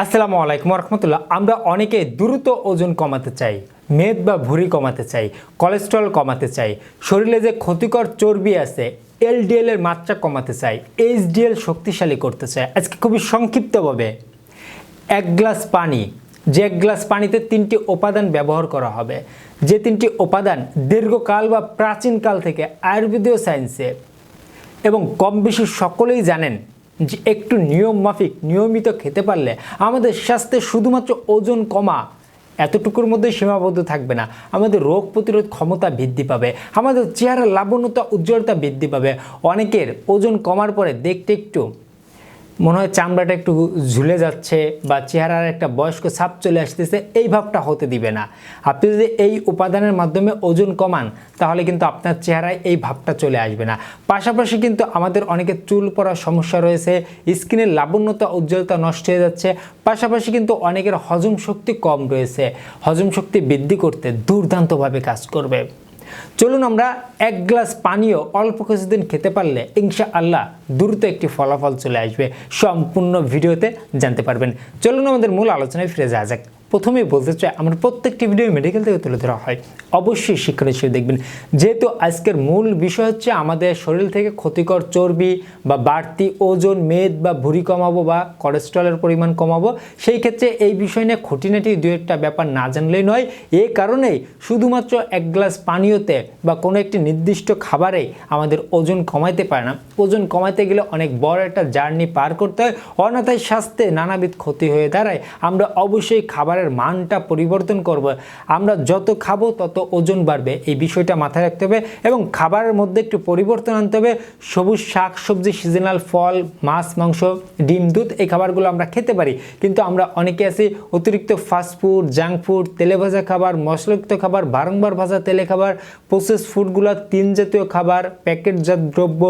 আসসালামু আলাইকুম রহমতুল্লাহ। আমরা অনেকে দ্রুত ওজন কমাতে চাই, মেদ বা ভুঁড়ি কমাতে চাই কোলেস্ট্রল কমাতে চাই, শরীরে যে ক্ষতিকর চর্বি আছে এলডিএল এর মাত্রা কমাতে চাই এইচডিএল শক্তিশালী করতে চাই। আজকে খুবই সংক্ষিপ্তভাবে এক গ্লাস পানি, যে এক গ্লাস পানিতে তিনটি উপাদান ব্যবহার করা হবে। যে তিনটি উপাদান দীর্ঘকাল বা প্রাচীনকাল থেকে আয়ুর্বেদীয় সায়েন্সে এবং কম বেশি সকলেই জানেন যে একটু নিয়ম মাফিক, নিয়মিত খেতে পারলে আমাদের স্বাস্থ্যে শুধুমাত্র ওজন কমা, এতটুকুর মধ্যে সীমাবদ্ধ থাকবে না। আমাদের রোগ প্রতিরোধ ক্ষমতা বৃদ্ধি পাবে, আমাদের চেহারা লাবণ্যতা, উজ্জ্বলতা বৃদ্ধি পাবে। অনেকের ওজন কমার পরে দেখতে একটু মনে হয় চামড়াটা একটু ঝুলে যাচ্ছে বা চেহারার একটা বয়স্ক ছাপ চলে আসতেছে, এই ভাবটা হতে দিবে না। আপনি যদি এই উপাদানের মাধ্যমে ওজন কমান, তাহলে কিন্তু আপনার চেহারায় এই ভাবটা চলে আসবে না। পাশাপাশি কিন্তু আমাদের অনেকের চুল পড়ার সমস্যা রয়েছে, স্কিনের লাবণ্যতা, উজ্জ্বলতা নষ্ট হয়ে যাচ্ছে। পাশাপাশি কিন্তু অনেকের হজম শক্তি কম রয়েছে। হজম শক্তি বৃদ্ধি করতে দুর্দান্তভাবে কাজ করবে। চলুন আমরা এক গ্লাস পানীয় অল্প কিছুদিন খেতে পারলে ইনশা আল্লাহ দ্রুত একটি ফলাফল চলে আসবে। সম্পূর্ণ ভিডিওতে জানতে পারবেন। চলুন আমাদের মূল আলোচনায় ফিরে যাওয়া যাক। প্রথমেই বলতে চাই, আমার প্রত্যেকটি ভিডিও মেডিকেল থেকে তুলে ধরা হয়। অবশ্যই শিক্ষণ হিসেবে দেখবেন। যেহেতু আজকের মূল বিষয় হচ্ছে আমাদের শরীর থেকে ক্ষতিকর চর্বি বা বাড়তি ওজন, মেদ বা ভুঁড়ি কমাবো বা কোলেস্ট্রলের পরিমাণ কমাবো, সেই ক্ষেত্রে এই বিষয় নিয়ে খুঁটিনাটি দু একটা ব্যাপার না জানলেই নয়। এ কারণেই শুধুমাত্র এক গ্লাস পানীয়তে বা কোনো একটি নির্দিষ্ট খাবারে আমাদের ওজন কমাইতে পারে না। ওজন কমাইতে গেলে অনেক বড় একটা জার্নি পার করতে হয়। অনাথায় স্বাস্থ্যে নানাবিধ ক্ষতি হয়ে দাঁড়ায়। আমরা অবশ্যই খাবারের মানটা পরিবর্তন করব। আমরা যত খাব তত ওজন বাড়বে। এই বিষয়টা মাথায় রাখতে হবে এবং খাবারের মধ্যে একটু পরিবর্তন আনতে হবে। সবুজ শাক, সবজি সিজনাল ফল, মাছ, মাংস, ডিম, দুধ, এই খাবারগুলো আমরা খেতে পারি। কিন্তু আমরা অনেকে আছি অতিরিক্ত ফাস্টফুড জাঙ্ক ফুড তেলে ভাজা খাবার, মশলাযুক্ত খাবার, বারংবার ভাজা তেলে খাবার প্রসেস ফুডগুলো তিন জাতীয় খাবার প্যাকেটজাত দ্রব্য,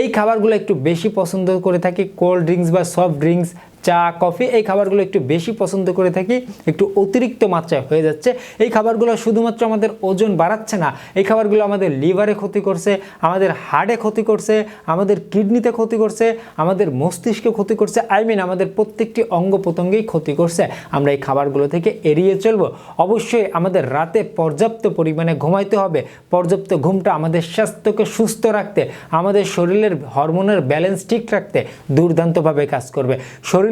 এই খাবারগুলো একটু বেশি পছন্দ করে থাকি কোল্ড ড্রিঙ্কস বা সফট ড্রিঙ্কস চা, কফি এই খাবারগুলো একটু বেশি পছন্দ করে থাকি। একটু অতিরিক্ত মাত্রায় হয়ে যাচ্ছে। এই খাবারগুলো শুধুমাত্র আমাদের ওজন বাড়াচ্ছে না, এই খাবারগুলো আমাদের লিভারে ক্ষতি করছে, আমাদের হার্টে ক্ষতি করছে, আমাদের কিডনিতে ক্ষতি করছে, আমাদের মস্তিষ্কে ক্ষতি করছে আই মিন আমাদের প্রত্যেকটি অঙ্গ প্রত্যঙ্গেই ক্ষতি করছে। আমরা এই খাবারগুলো থেকে এড়িয়ে চলবো। অবশ্যই আমাদের রাতে পর্যাপ্ত পরিমাণে ঘুমাইতে হবে। পর্যাপ্ত ঘুমটা আমাদের স্বাস্থ্যকে সুস্থ রাখতে, আমাদের শরীরের হরমোনের ব্যালেন্স ঠিক রাখতে দুর্দান্তভাবে কাজ করবে।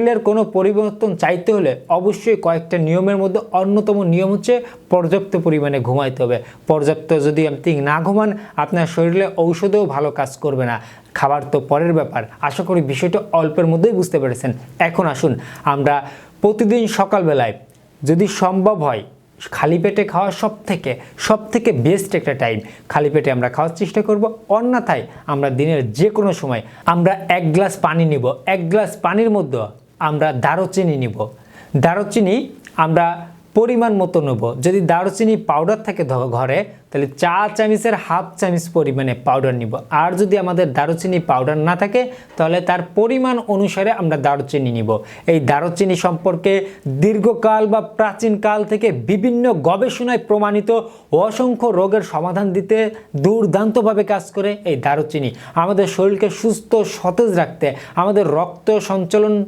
শরীরের কোনো পরিবর্তন চাইতে হলে অবশ্যই কয়েকটা নিয়মের মধ্যে অন্যতম নিয়ম হচ্ছে পর্যাপ্ত পরিমাণে ঘুমাইতে হবে। পর্যাপ্ত যদি আপনি না ঘুমান, আপনার শরীরে ঔষধেও ভালো কাজ করবে না। খাবার তো পরের ব্যাপার। আশা করি বিষয়টা অল্পের মধ্যেই বুঝতে পেরেছেন। এখন আসুন, আমরা প্রতিদিন সকালবেলায় যদি সম্ভব হয়, খালি পেটে খাওয়া সব থেকে সব থেকে বেস্ট একটা টাইম খালি পেটে আমরা খাওয়ার চেষ্টা করব। অন্যথায় আমরা দিনের যে কোনো সময় আমরা এক গ্লাস পানি নিব। এক গ্লাস পানির মধ্যে আমরা দারুচিনি নিব। দারুচিনি আমরা পরিমাণ মতো নেব। যদি দারুচিনি পাউডার থাকে ঘরে, তাহলে চা চামিচের হাফ চামিচ পরিমাণে পাউডার নিব। আর যদি আমাদের দারুচিনি পাউডার না থাকে, তাহলে তার পরিমাণ অনুসারে আমরা দারুচিনি নিব। এই দারুচিনি সম্পর্কে দীর্ঘকাল বা প্রাচীনকাল থেকে বিভিন্ন গবেষণায় প্রমাণিত অসংখ্য রোগের সমাধান দিতে দুর্দান্তভাবে কাজ করে এই দারুচিনি। আমাদের শরীরকে সুস্থ সতেজ রাখতে, আমাদের রক্ত সঞ্চালন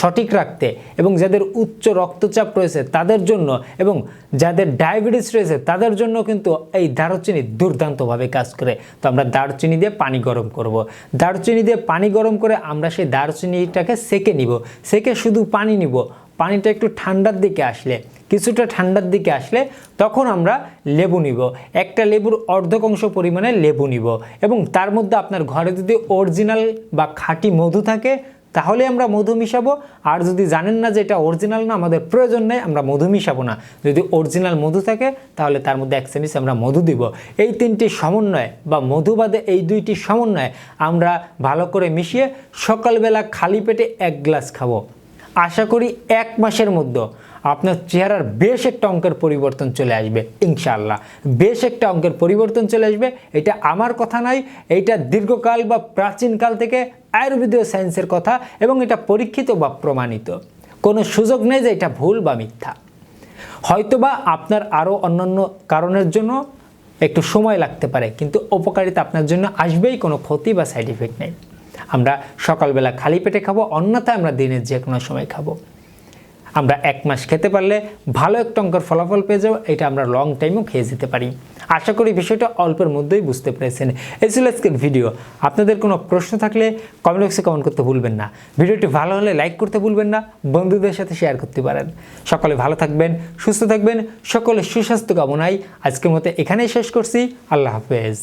সঠিক রাখতে এবং যাদের উচ্চ রক্তচাপ রয়েছে তাদের জন্য এবং যাদের ডায়াবেটিস রয়েছে তাদের জন্য কিন্তু এই দারুচিনি দুর্দান্তভাবে কাজ করে। তো আমরা দারুচিনি দিয়ে পানি গরম করব। দারুচিনি দিয়ে পানি গরম করে আমরা সেই দারুচিনিটাকে সেকে নিব। সেকে শুধু পানি নিব। পানিটা একটু ঠান্ডার দিকে আসলে, কিছুটা ঠান্ডার দিকে আসলে তখন আমরা লেবু নিব। একটা লেবুর অর্ধেক অংশ পরিমাণে লেবু নিব এবং তার মধ্যে আপনার ঘরে যদি অরিজিনাল বা খাঁটি মধু থাকে তাহলে আমরা মধু মিশাবো। আর যদি জানেন না যে এটা অরিজিনাল না, আমাদের প্রয়োজন নেই, আমরা মধু মিশাবো না। যদি অরিজিনাল মধু থাকে, তাহলে তার মধ্যে এক সেমিস আমরা মধু দিব। এই তিনটি সমন্বয় বা মধুবাদে এই দুইটি সমন্বয় আমরা ভালো করে মিশিয়ে সকালবেলা খালি পেটে এক গ্লাস খাব। আশা করি এক মাসের মধ্যে। আপনার চেহারার বেশ একটা অঙ্কের পরিবর্তন চলে আসবে ইনশাল্লাহ বেশ একটা অঙ্কের পরিবর্তন চলে আসবে, এটা আমার কথা নয় এইটা দীর্ঘকাল বা প্রাচীনকাল থেকে আয়ুর্বেদীয় সায়েন্সের কথা এবং এটা পরীক্ষিত বা প্রমাণিত। কোনো সুযোগ নেই যে এটা ভুল বা মিথ্যা। হয়তোবা আপনার আরও অন্যান্য কারণের জন্য একটু সময় লাগতে পারে, কিন্তু উপকারিতা আপনার জন্য আসবেই, কোনো ক্ষতি বা সাইড ইফেক্ট নেই। আমরা সকালবেলা খালি পেটে খাব, অন্যথায় আমরা দিনের যে কোনো সময় খাব। আমরা এক মাস খেতে পারলে ভালো একটা অঙ্কের ফলাফল পেয়ে যাব, এটা আমরা লং টাইমও খেয়ে যেতে পারি। আশা করি বিষয়টা অল্পের মধ্যেই বুঝতে পেরেছেন। এই ছিল আজকের ভিডিও আপনাদের কোনো প্রশ্ন থাকলে কমেন্ট বক্সে কমেন্ট করতে ভুলবেন না। ভিডিওটি ভালো হলে লাইক করতে ভুলবেন না, বন্ধুদের সাথে শেয়ার করতে পারেন। সকলে ভালো থাকবেন, সুস্থ থাকবেন সকলে সুস্বাস্থ্য কামনায় আজকের মতো এখানেই শেষ করছি। আল্লাহ হাফেজ।